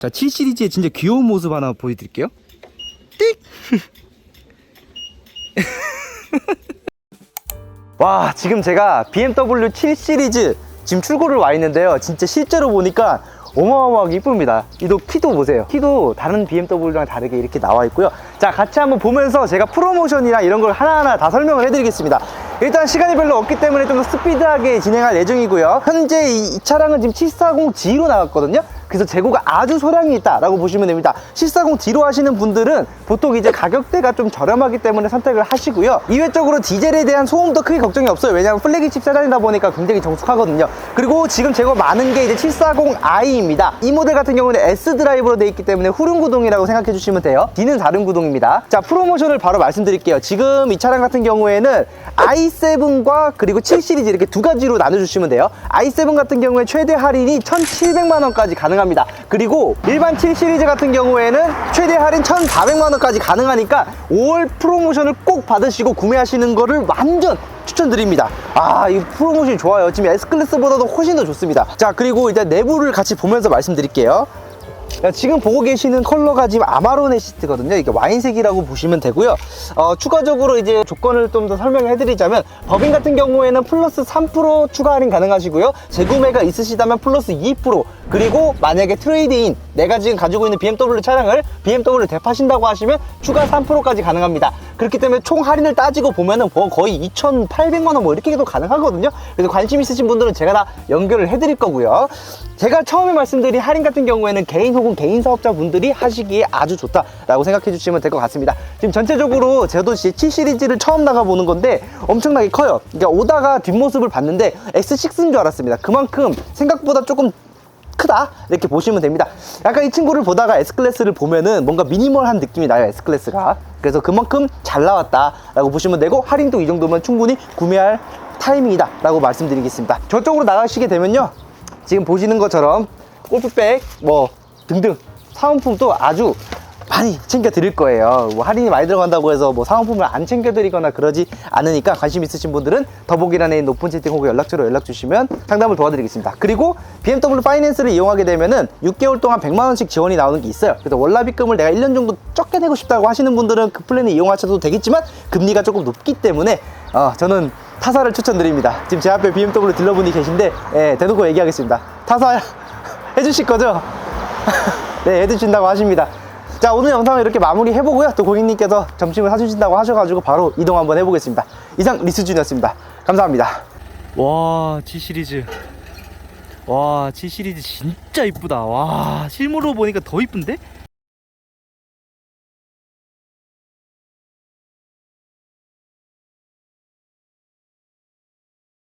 자, 7 시리즈의 진짜 귀여운 모습 하나 보여드릴게요. 띡! 와, 지금 제가 BMW 7 시리즈 지금 출고를 와 있는데요. 진짜 실제로 보니까 어마어마하게 이쁩니다. 이도 키도 보세요. 키도 다른 BMW랑 다르게 이렇게 나와 있고요. 자, 같이 한번 보면서 제가 프로모션이나 이런 걸 하나하나 다 설명을 해드리겠습니다. 일단 시간이 별로 없기 때문에 좀 더 스피드하게 진행할 예정이고요. 현재 이, 이 차량은 지금 740G로 나왔거든요. 그래서 재고가 아주 소량이 있다라고 보시면 됩니다. 740D로 하시는 분들은 보통 이제 가격대가 좀 저렴하기 때문에 선택을 하시고요. 이외적으로 디젤에 대한 소음도 크게 걱정이 없어요. 왜냐하면 플래그십 세단이다 보니까 굉장히 정숙하거든요. 그리고 지금 재고 많은 게 이제 740i입니다. 이 모델 같은 경우는 S 드라이브로 되어 있기 때문에 후륜 구동이라고 생각해 주시면 돼요. D는 다른 구동입니다. 자, 프로모션을 바로 말씀드릴게요. 지금 이 차량 같은 경우에는 i7과 그리고 7 시리즈 이렇게 두 가지로 나눠 주시면 돼요. i7 같은 경우에 최대 할인이 1,700만 원까지 가능 합니다. 그리고 일반 7 시리즈 같은 경우에는 최대 할인 1,400만 원까지 가능하니까 5월 프로모션을 꼭 받으시고 구매하시는 거를 완전 추천드립니다. 아, 이 프로모션이 좋아요. 지금 S클래스보다도 훨씬 더 좋습니다. 자, 그리고 이제 내부를 같이 보면서 말씀드릴게요. 자, 지금 보고 계시는 컬러가 지금 아마로네 시트거든요. 이게 와인색이라고 보시면 되고요. 어, 추가적으로 이제 조건을 좀 더 설명해 드리자면 법인 같은 경우에는 플러스 3% 추가 할인 가능하시고요. 재구매가 있으시다면 플러스 2% 그리고 만약에 트레이드인 내가 지금 가지고 있는 BMW 차량을 BMW 대파신다고 하시면 추가 3%까지 가능합니다. 그렇기 때문에 총 할인을 따지고 보면은 뭐 거의 2,800만 원 뭐 이렇게도 가능하거든요. 그래서 관심 있으신 분들은 제가 다 연결을 해드릴 거고요. 제가 처음에 말씀드린 할인 같은 경우에는 개인 혹은 개인 사업자 분들이 하시기에 아주 좋다라고 생각해 주시면 될 것 같습니다. 지금 전체적으로 저도 7 시리즈를 처음 나가보는 건데 엄청나게 커요. 그러니까 오다가 뒷모습을 봤는데 X6인 줄 알았습니다. 그만큼 생각보다 조금 크다 이렇게 보시면 됩니다. 약간 이 친구를 보다가 S클래스를 보면은 뭔가 미니멀한 느낌이 나요 S클래스가. 그래서 그만큼 잘 나왔다 라고 보시면 되고 할인도 이 정도면 충분히 구매할 타이밍이다 라고 말씀드리겠습니다. 저쪽으로 나가시게 되면요. 지금 보시는 것처럼 골프백 뭐 등등 사은품도 아주 많이 챙겨 드릴 거예요. 뭐 할인이 많이 들어간다고 해서 뭐 사은품을 안 챙겨 드리거나 그러지 않으니까 관심 있으신 분들은 더보기란에 있는 높은 채팅 혹은 연락처로 연락 주시면 상담을 도와드리겠습니다. 그리고 BMW 파이낸스를 이용하게 되면은 6개월 동안 100만 원씩 지원이 나오는 게 있어요. 그래서 월납입금을 내가 1년 정도 적게 내고 싶다고 하시는 분들은 그 플랜을 이용하셔도 되겠지만 금리가 조금 높기 때문에 어, 저는 타사를 추천드립니다. 지금 제 앞에 BMW 딜러분이 계신데 예, 대놓고 얘기하겠습니다. 타사 해주실 거죠? 네, 해주신다고 하십니다. 자, 오늘 영상을 이렇게 마무리 해보고요. 또 고객님께서 점심을 사주신다고 하셔가지고 바로 이동 한번 해보겠습니다. 이상 리스준이었습니다. 감사합니다. 와, G 시리즈. 와, G 시리즈 진짜 이쁘다. 와, 실물로 보니까 더 이쁜데?